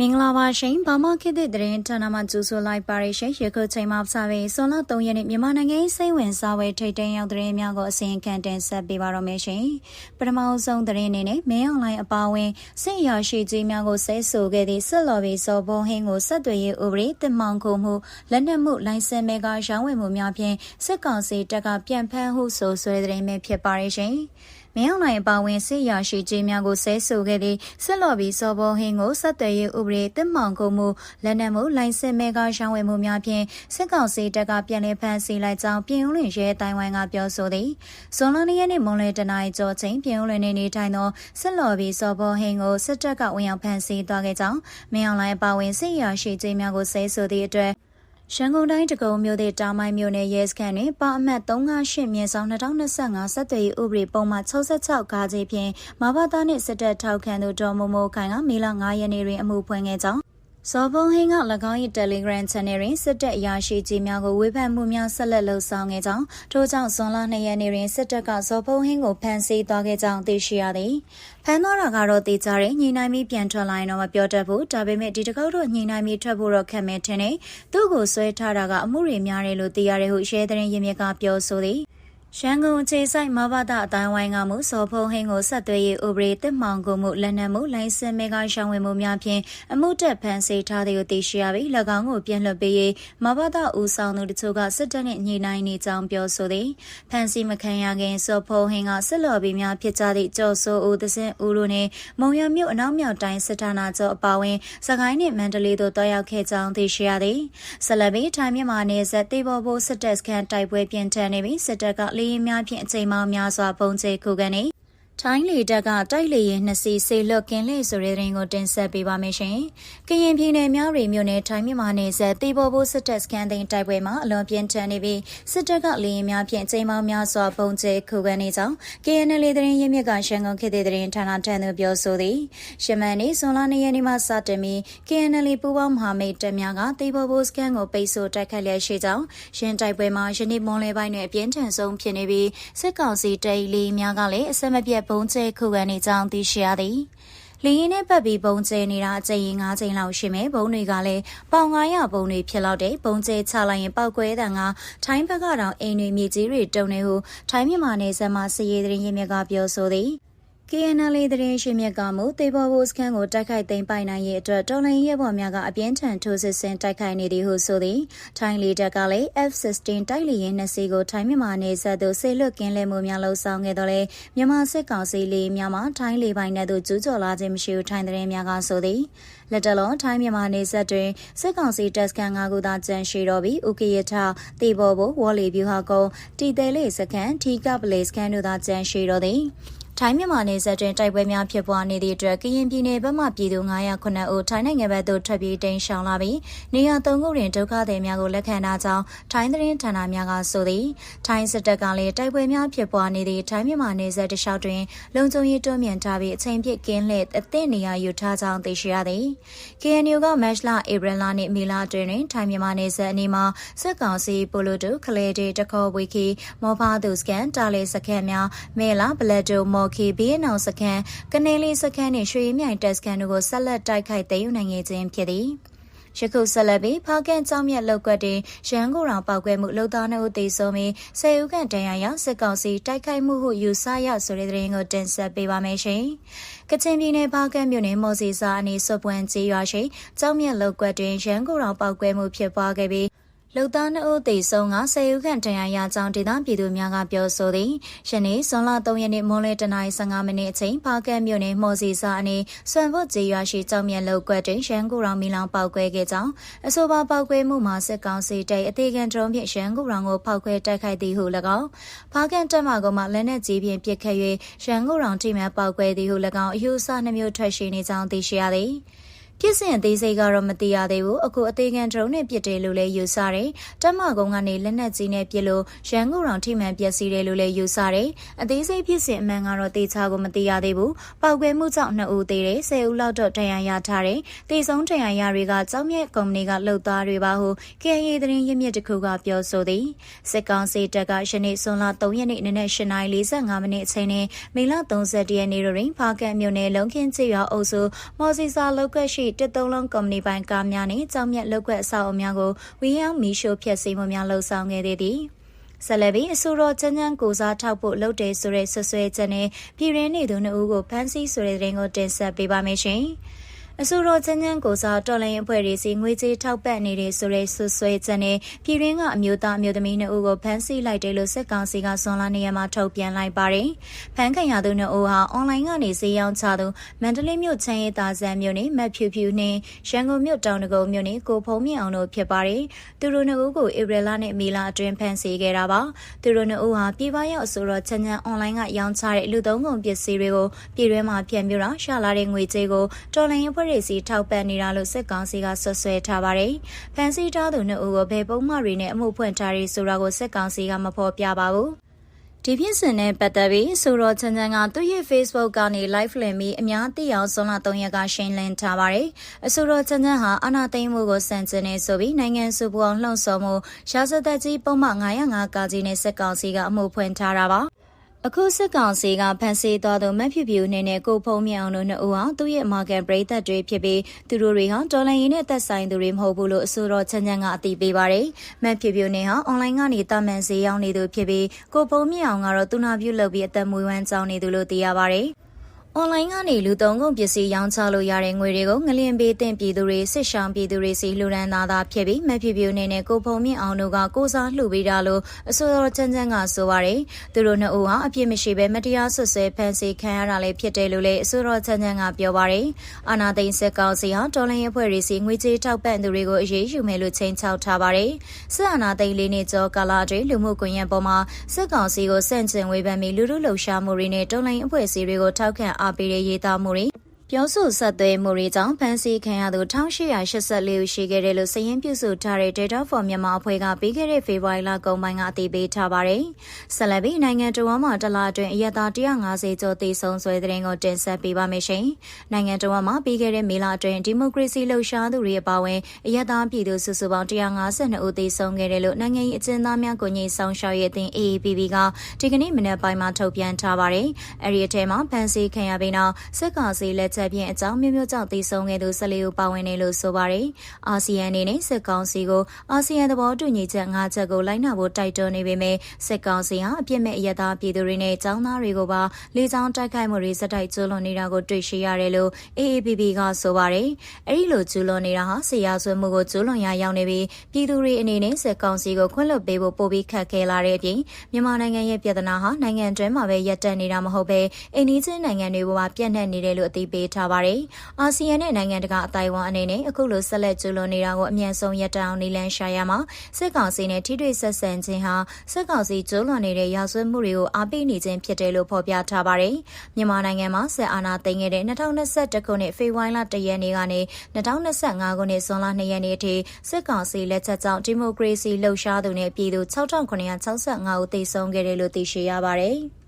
မင်္ဂလာပါရှင်ဘာမခေတ်တဲ့သတင်းဌာနမှကြိုဆိုလိုက်ပါရရှင်ရခုချိန်မှာစပြီးဆွန်လ3ရက်နေ့မြန်မာနိုင်ငံစိတ်ဝင်စားဝဲထိတ်တန့်ရောက်သတင်းများကိုအစီရင်ခံတင်ဆက်ပေးပါတော့မယ်ရှင်ပထမဆုံးသတင်းအနေနဲ့မင်းအောင်လိုင်းအပါဝင်စစ်ရရှိကြီးများကိုဆဲဆိုခဲ့သည့်ဆက်လော်ဘီစောဘုံဟင်းကိုဆက်သွယ်ရေးဥပဒေတင်မောင်ခုမှုလက်နက်မှုလိုင်စင်မဲကရောင်းဝယ်မှုများဖြင့်စစ်ကောင်စီတပ်ကပြန်ဖမ်းဟုဆိုဆွဲသတင်းပဲဖြစ်ပါရရှင် မင်းအောင်နိုင်အပါဝင်စစ်ရရှိကြီးများကိုဆဲဆိုခဲ့သည့်ဆက်လော်ဘီစောဘောဟင်းကိုဆက်သွယ်ရေးဥပဒေတစ်မောင်ကုန်မှုလက်နက်မှုလိုင်စင်မဲကရှောင်းဝယ်မှုများဖြင့်စစ်ကောင်စီတပ်ကပြန်လည်ဖမ်းဆီးလိုက်ကြောင်းပြည်ဦးလွင်ရဲတိုင်ဝမ်ကပြောဆိုသည်ဇွန်လ၂ရက်နေ့မွန်လွယ်တနင်္လာကျော်ချိန်ပြည်ဦးလွင်နေနေထိုင်သောဆက်လော်ဘီစောဘောဟင်းကိုစစ်တပ်ကဝင်ရောက်ဖမ်းဆီးသွားခဲ့ကြောင်းမင်းအောင်လိုင်းအပါဝင်စစ်ရရှိကြီးများကိုဆဲဆိုသည့်အတွက် ရန်ကုန်တိုင်းတကုံမြို့တဲ့တာမိုင်းမြို့နယ်ရဲစခန်းတွင်ပါအမှတ်358မြင်းဆောင်2025စက်သွေးဥပဒေပုံမှန်66ကားကြီးဖြင့်မဘာသားနှင့်စစ်တပ်ထောက်ခံသူဒေါ်မိုမိုခိုင်ကမေလ9ရက်နေ့တွင်အမှုဖွင့်ခဲ့ကြောင်း စောဘုံဟင်းက၎င်း၏ Telegram Channel တွင်စစ်တပ်အရာရှိကြီးများကိုဝေဖန်မှုများဆက်လက်လှုပ်ဆောင်ခဲ့ကြောင်းထို့ကြောင့်ဇွန်လ2ရက်နေ့တွင်စစ်တပ်ကစောဘုံဟင်းကိုဖမ်းဆီးသွားခဲ့ကြောင်းသိရှိရသည်ဖမ်းသွားတာကတော့တေချာတဲ့ညှိနှိုင်းပြီးပြန်ထွက်လာရင်တော့မပြောတတ်ဘူးဒါပေမဲ့ဒီတစ်ခေါက်တော့ညှိနှိုင်းပြီးထွက်ဖို့တော့ခက်မယ်ထင်တယ်သူ့ကိုဆွဲထားတာကအမှုတွေများတယ်လို့သိရတယ်ဟုရဲတဲ့ရင်မြစ်ကပြောဆိုသည် ရန်ကုန်ခြေဆိုင်မဘာသာအတိုင်းဝိုင်းကမှုစောဖုံဟင်းကိုဆက်သွယ်ရေးဥပဒေတစ်မောင်ကိုမှုလက်နက်မှုလိုင်စင်မဲကရှောင်းဝင်မှုများဖြင့်အမှုတက်ဖန်ဆီးထားတဲ့ကိုသိရှိရပြီး၎င်းကိုပြန်လွှတ်ပေးရေးမဘာသာဦးဆောင်သူတို့ကစစ်တပ်နဲ့ညှိနှိုင်းနေကြောင်းပြောဆိုသည်ဖန်ဆီးမခံရခင်စောဖုံဟင်းကစစ်လော်ဘီများဖြစ်ကြသည့်ကြော်ဆိုဦးသစင်ဦးတို့နှင့်မုံရမြို့အနောက်မြောက်တိုင်းစစ်ဌာနချုပ်အပါအဝင်စကိုင်းနှင့်မန္တလေးတို့တွားရောက်ခဲ့ကြောင်းသိရှိရသည်ဆက်လက်ပြီးထိုင်းမြန်မာနယ်စပ်တေဘောဘိုးစစ်တပ်စခန်းတိုက်ပွဲပြင်းထန်နေပြီးစစ်တပ်ကလေယာဉ်များဖြင့်အချိန်မှများစွာပုံကျဲခုခံနေ ထိုင်းလေတပ်ကတိုက်လေရင်နှစ်စီဆေလွတ်ကင်းလေဆိုတဲ့ရင်ကိုတင်ဆက်ပေးပါမယ်ရှင်။ကရင်ပြည်နယ်မြောက်ရီမြို့နယ်ထိုင်းမြန်မာနယ်စပ်တေဘောဘိုးစစ်တပ်စခန်းသိမ်းတိုက်ပွဲမှာအလွန်ပြင်းထန်နေပြီးစစ်တပ်ကလေရင်များဖြင့်အချိန်မှများစွာပုံကျဲခုခံနေကြောင်း KNL သတင်းရင်းမြစ်ကရှန်ကုန်ခေတ်တဲ့သတင်းဌာနထံသို့ပြောဆိုသည်။ရှမန်နေဇွန်လ၂ရက်နေ့မှစတင်ပြီး KNL ပူးပေါင်းမဟာမိတ်တပ်များကတေဘောဘိုးစခန်းကိုပိတ်ဆို့တိုက်ခတ်လျက်ရှိကြောင်းရှင်းတိုက်ပွဲမှာယနေ့မွန်လယ်ပိုင်းတွင်အပြင်းထန်ဆုံးဖြစ်နေပြီးစစ်ကောင်စီတပ်လေများကလည်းအဆက်မပြတ်ပုံကျဲခုခံနေကြောင်းသိရှိရသည်။လီရင်နဲ့ပတ်ပြီးပုံကျဲနေတာအကြိမ်ရင်၅ချိန်လောက်ရှိမယ်ဘုံတွေကလည်းပေါင်900ဘုံတွေဖြစ်လောက်တဲ့ဘုံကျဲချလိုက်ရင်ပောက်ကွဲတဲ့ငါထိုင်းဘက်ကတော့အိမ်တွေမြေကြီးတွေတုံနေဟုထိုင်းမြန်မာနယ်စပ်မှာစည်ရည်သတင်းရင်းမြစ်ကပြောဆိုသည်။ KNL သတင်းရှင်မြစ်ကမှုတေဘော်ဘိုစခန်းကိုတိုက်ခိုက်သိမ်းပိုက်နိုင်ရေးအတွက်တော်လှန်ရေးဘော်များကအပြင်းထန်ထိုးစစ်ဆင်တိုက်ခိုက်နေသည်ဟုဆိုသည်ထိုင်းလေတပ်ကလည်း F16 တိုက်လေယာဉ်နှစ်စီးကိုထိုင်းမြန်မာနယ်စပ်သို့ဆေလွတ်ကင်းလဲမှုများလှုပ်ဆောင်ခဲ့တော့လေမြန်မာစစ်ကောင်စီလေများမှထိုင်းလေပိုင်နယ်သို့ကျူးကျော်လာခြင်းမရှိဘူးထိုင်းသတင်းများကဆိုသည်လက်တလုံးထိုင်းမြန်မာနယ်စပ်တွင်စစ်ကောင်စီတပ်စခန်း၅ခုသာကျန်ရှိတော့ပြီးဥကရထတေဘော်ဘိုဝေါ်လီဗျူဟာကုန်းတီတဲလေးစခန်းထီကပလေးစခန်းတို့သာကျန်ရှိတော့သည် ထိုင်းမြန်မာနယ်စပ်တွင်တိုက်ပွဲများဖြစ်ပွားနေသည့်အတွက်ကရင်ပြည်နယ်ဘက်မှပြည်သူ909ဦးထိုင်းနိုင်ငံဘက်သို့ထွက်ပြေးတိမ်းရှောင်လာပြီးနေရာ၃ခုတွင်ဒုက္ခသည်များကိုလက်ခံထားကြောင်းထိုင်းသတင်းဌာနများကဆိုသည်ထိုင်းစစ်တပ်ကလည်းတိုက်ပွဲများဖြစ်ပွားနေသည့်ထိုင်းမြန်မာနယ်စပ်တစ်လျှောက်တွင်လုံခြုံရေးတွန်းမြန်ထားပြီးအချိန်ပြည့်ကင်းလှည့်အသင့်နေရာယူထားကြောင်းသိရှိရသည် KNU ကမက်လဧပြီလနှင့်မေလအတွင်းတွင်ထိုင်းမြန်မာနယ်စပ်အနီးမှာစစ်ကောင်စီပိုလိုတူခလေတေတခေါ်ဝီခီမောဖာသူစကန်တာလီစခန်းများမဲလာဘလက်တိုမော်ခီဘီနောင်စခန်းကနေလေးစခန်းနှင့်ရွှေမြိုင်တက်စခန်းတို့ကိုဆက်လက်တိုက်ခိုက်သိမ်းယူနိုင်ခဲ့ခြင်းဖြစ်သည်ယခုဆက်လက်ပြီးဖားကန်ကြောင်းမြတ်လောက်ကွက်တွင်ရန်ကုန်ရောင်ပောက်ကွဲမှုလှုပ်သားနှုတ်သေးဆုံးပြီးဆယ်ဦးခန့်တန်ရာရောက်စစ်ကောင်စီတိုက်ခိုက်မှုဟုယူဆရဆိုတဲ့သတင်းကိုတင်ဆက်ပေးပါမယ်ရှင်။ကချင်ပြည်နယ်ဖားကန်မြို့နယ်မော်စီစာအနီးစွပ်ပွန်ကျေးရွာရှိကြောင်းမြတ်လောက်ကွက်တွင်ရန်ကုန်ရောင်ပောက်ကွဲမှုဖြစ်ပွားခဲ့ပြီး လူသားနှုတ်သေဆုံးကဆယ်ယူခန့်တန်ရာရကြောင်းဒေသပြည်သူများကပြောဆိုသည်ယနေ့ဇွန်လ3ရက်နေ့မွန်းလယ်တနာရီ15မိနစ်အချိန်ဖားကတ်မြို့နယ်မော်စီစာအနီးစွန်ဖို့ကျေးရွာရှိကြောင်မြတ်လောက်ကွက်တွင်ရန်ကုန်ရောင်မီလောင်ပောက်ကွဲခဲ့ကြောင်းအဆိုပါပောက်ကွဲမှုမှာစစ်ကောင်စီတပ်အသေးခံဒရုန်းဖြင့်ရန်ကုန်ရောင်ကိုဖောက်ခွဲတိုက်ခိုက်သည်ဟု၎င်းဖားကတ်တပ်မကုန်းမှလက်နက်ကြီးဖြင့်ပစ်ခတ်၍ရန်ကုန်ရောင်ထိမှန်ပောက်ကွဲသည်ဟု၎င်းအယူဆနှမျိုးထွက်ရှိနေကြောင်းသိရှိရသည် ဖြစ်စဉ်အသေးစိတ်ကတော့မသိရသေးဘူးအခုအသေးခံဒရုန်းနဲ့ပစ်တယ်လို့လည်းယူဆတယ်တက်မကုန်းကနေလက်နက်ကြီးနဲ့ပစ်လို့ရန်ကုန်တော်ထိမှန်ပျက်စီးတယ်လို့လည်းယူဆတယ်အသေးစိတ်ဖြစ်စဉ်အမှန်ကတော့တေချာကိုမသိရသေးဘူးပောက်ကွဲမှုကြောင့်နှစ်ဦးသေးတယ်ဆယ်ဦးလောက်တော့ဒဏ်ရာရထားတယ်တေဆုံးဒဏ်ရာရတွေကကျောင်းမြက်ကုမ္ပဏီကလှုပ်သားတွေပါဟု KA သတင်းရင်းမြစ်တစ်ခုကပြောဆိုသည်စစ်ကောင်စီတပ်ကယနေ့ဇွန်လ3ရက်နေ့နနက်8:45မိနစ်အချိန်နဲ့မေလ30ရက်နေ့တွင်ဖားကတ်မြို့နယ်လုံခင်းချေရွာအုပ်စုမော်စီစာလောက်ကရှိတစ်သုံးလုံးကုမ္ပဏီပိုင်ကားများနှင့်ကြောင်မြတ်လောက်ကွက်အဆောက်အအုံများကိုဝီယောင်မီရှိုဖျက်ဆီးမှုများလှုံ့ဆော်ခဲ့သေးသည်ဆလဘီအဆိုတော်ချမ်းချမ်းကိုစားထောက်ဖို့လုပ်တယ်ဆိုတဲ့ဆွဆွဲချက်နဲ့ပြည်ရင်းနေသူနှစ်ဦးကိုဖမ်းဆီးဆိုတဲ့တဲ့ရင်ကိုတင်ဆက်ပေးပါမယ်ရှင်။ အဆိုတော်ချမ်းချမ်းကိုစားတော်လိုင်းအဖွဲ့တွေစီငွေကြေးထောက်ပံ့နေတဲ့ဆိုတဲ့ဆွဆွဲချက်နဲ့ပြည်ရင်းကအမျိုးသားအမျိုးသမီးနှစ်ဦးကိုဖမ်းဆီးလိုက်တယ်လို့စစ်ကောင်စီကဆွန်လာနေရမှာထုတ်ပြန်လိုက်ပါတယ်။ဖမ်းခံရသူနှစ်ဦးဟာအွန်လိုင်းကနေဈေးရောင်းချသူမန္တလေးမြို့ချမ်းရည်သားဆန်မြို့နယ်မက်ဖြူဖြူနှင့်ရန်ကုန်မြို့တောင်တကုံမြို့နယ်ကိုဖုံးမြင့်အောင်တို့ဖြစ်ပါတယ်။သူတို့နှစ်ဦးကိုဧပြီလနဲ့မေလအတွင်းဖမ်းဆီးခဲ့တာပါ။သူတို့နှစ်ဦးဟာပြည်ပရောက်အဆိုတော်ချမ်းချမ်းအွန်လိုင်းကရောင်းချတဲ့လူသုံးကုန်ပစ္စည်းတွေကိုပြည်တွင်းမှာဖြန့်ပြတာရှာလာတဲ့ငွေကြေးကိုတော်လိုင်းအဖွဲ့တွေစီထောက်ပံ့နေတာလို့စစ်ကောင်စီကဆွဆွဲထားပါတယ်။ဖန်စီထားသူနှစ်ဦးကိုဘယ်ပုံမှန်တွေနဲ့အမှုဖွင့်ထားရဆိုတာကိုစစ်ကောင်စီကမဖော်ပြပါဘူး။ဒီဖြစ်စဉ်နဲ့ပတ်သက်ပြီးဆိုတော့ချန်ချန်ကသူ့ရဲ့ Facebook ကနေ live လင်ပြီးအများသိအောင်ဇွန်လ3ရက်ကရှင်းလင်းထားပါတယ်။အဆိုတော့ချန်ချန်ဟာအာနာသိမ်းမှုကိုစန့်ကျင်နေဆိုပြီးနိုင်ငံစုပူအောင်လှုံ့ဆော်မှုရာဇသက်ကြီးပုံမှန်905ကာကြီးနဲ့စစ်ကောင်စီကအမှုဖွင့်ထားတာပါ။ အခုစစ်ကောင်စီကဖန်ဆီးသွားသူမက်ဖြူဖြူနေနဲ့ကိုဖုံးမြောင်တို့နှစ်ဦးဟာသူ့ရဲ့မာကန်ပရိသတ်တွေဖြစ်ပြီးသူတို့တွေဟာဒေါ်လာရင်းနဲ့သက်ဆိုင်သူတွေမဟုတ်ဘူးလို့အဆိုတော်ချမ်းချမ်းကအသိပေးပါတယ်။မက်ဖြူဖြူနေဟာအွန်လိုင်းကနေတာမန်ဈေးရောက်နေသူဖြစ်ပြီးကိုဖုံးမြောင်ကတော့သူနာပြုလုပ်ပြီးအသက်မွေးဝမ်းကြောင်းနေသူလို့သိရပါတယ်။ အွန်လိုင်းကနေလူသုံးကုန်ပစ္စည်းရောင်းချလို့ရတဲ့ငွေတွေကိုငလျင်ပေးတင်ပြည်သူတွေစစ်ရှောင်းပြည်သူတွေစီလှူဒန်းသားသားဖြစ်ပြီးမဖြစ်ပြူနေနဲ့ကိုဖုံမြင့်အောင်တို့ကကိုစားလှူပေးတာလို့အစိုးရချမ်းချမ်းကဆိုပါတယ်သူတို့နှစ်ဦးဟာအပြစ်မရှိဘဲမတရားဆွဆွဲဖမ်းဆီးခံရတာလည်းဖြစ်တယ်လို့လည်းအစိုးရချမ်းချမ်းကပြောပါတယ်အာနာသိန်းစစ်ကောင်စီဟာတော်လိုင်းအဖွဲ့တွေစီငွေကြေးထောက်ပံ့သူတွေကိုအရေးယူမယ်လို့ချိန်ချောက်ထားပါတယ်စစ်အာဏာသိမ်းလေးနှစ်ကျော်ကာလအတွင်းလူမှုကွန်ရက်ပေါ်မှာစစ်ကောင်စီကိုစန့်ကျင်ဝေဖန်ပြီးလူလူလှုပ်ရှားမှုတွေနဲ့တော်လိုင်းအဖွဲ့အစည်းတွေကိုထောက်ခံအားပေးတဲ့ရေးသားမှုတွေ ပြောဆိုဆက်သွယ်မှုတွေကြောင့်ဖမ်းဆီးခံရသူ1884ဦးရှိခဲ့တယ်လို့စည်ရင်းပြုစုထားတဲ့ Data for Myanmar အဖွဲ့ကပြီးခဲ့တဲ့ဖေဖော်ဝါရီလကုန်ပိုင်းကအတည်ပြုထားပါတယ်။ဆက်လက်ပြီးနိုင်ငံတော်ဝန်မှတလားအတွင်းအရတာ150ကျော်သေဆုံးဆွဲတဲ့ရင်ကိုတင်ဆက်ပေးပါမယ်ရှင်။နိုင်ငံတော်ဝန်မှပြီးခဲ့တဲ့မေလအတွင်းဒီမိုကရေစီလှုပ်ရှားသူတွေအပါအဝင်အရတာပြည်သူစုစုပေါင်း152ဦးသေဆုံးခဲ့တယ်လို့နိုင်ငံရေးအကျဉ်းသားများကိုညှိဆောင်ရှောက်ရေးအသင်း AAPP ကဒီကနေ့မနက်ပိုင်းမှာထုတ်ပြန်ထားပါတယ်။အဲဒီအထက်မှာဖမ်းဆီးခံရပြီးနောက်စစ်ကောင်စီလက်ချက်ဖြင့်အကြောင်းမျိုးမျိုးကြောင့်တည်ဆုံခဲ့သူ14ဦးပါဝင်တယ်လို့ဆိုပါတယ်။အာဆီယံအနေနဲ့စစ်ကောင်စီကိုအာဆီယံသဘောတူညီချက်၅ချက်ကိုလိုက်နာဖို့တိုက်တွန်းနေပေမဲ့စစ်ကောင်စီဟာအပြစ်မဲ့အရသာပြည်သူတွေနဲ့ចောင်းသားတွေကိုပါလေကြောင်းတိုက်ခိုက်မှုတွေစတိုက်ကျူးလွန်နေတာကိုတွေ့ရှိရတယ်လို့ AAPP ကဆိုပါတယ်။အဲဒီလိုကျူးလွန်နေတာဟာဆရာဆွေမှုကိုကျူးလွန်ရရောက်နေပြီးပြည်သူတွေအနေနဲ့စစ်ကောင်စီကိုခွင့်လွှတ်ပေးဖို့ပိုပြီးခက်ခဲလာတဲ့အပြင်မြန်မာနိုင်ငံရဲ့ပြည်ထနာဟာနိုင်ငံတွင်းမှာပဲရပ်တန့်နေတာမဟုတ်ပဲအိန္ဒိချင်းနိုင်ငံတွေပေါ်မှာပြန့်နှံ့နေတယ်လို့အသိပေးထားပါတယ်ပါတယ်။အာဆီယံနဲ့နိုင်ငံတကာအတိုင်းအဝန်အနေနဲ့အခုလိုဆက်လက်ကျူးလွန်နေတာကိုအမြန်ဆုံးရပ်တန့်အောင်နေလန်းရှာရမှာစစ်ကောင်စီနဲ့ထိတွေ့ဆက်ဆံခြင်းဟာစစ်ကောင်စီကျူးလွန်နေတဲ့ရာဇဝတ်မှုတွေကိုအားပေးနေခြင်းဖြစ်တယ်လို့ဖော်ပြထားပါတယ်။မြန်မာနိုင်ငံမှာစစ်အာဏာသိမ်းခဲ့တဲ့2021ခုနှစ်ဖေဖော်ဝါရီလ1ရက်နေ့ကနေ2025ခုနှစ်ဇွန်လ2ရက်နေ့အထိစစ်ကောင်စီလက်ချက်ကြောင့်ဒီမိုကရေစီလှုပ်ရှားသူနဲ့ပြည်သူ6965ဦးသေဆုံးခဲ့တယ်လို့သိရှိရပါတယ်။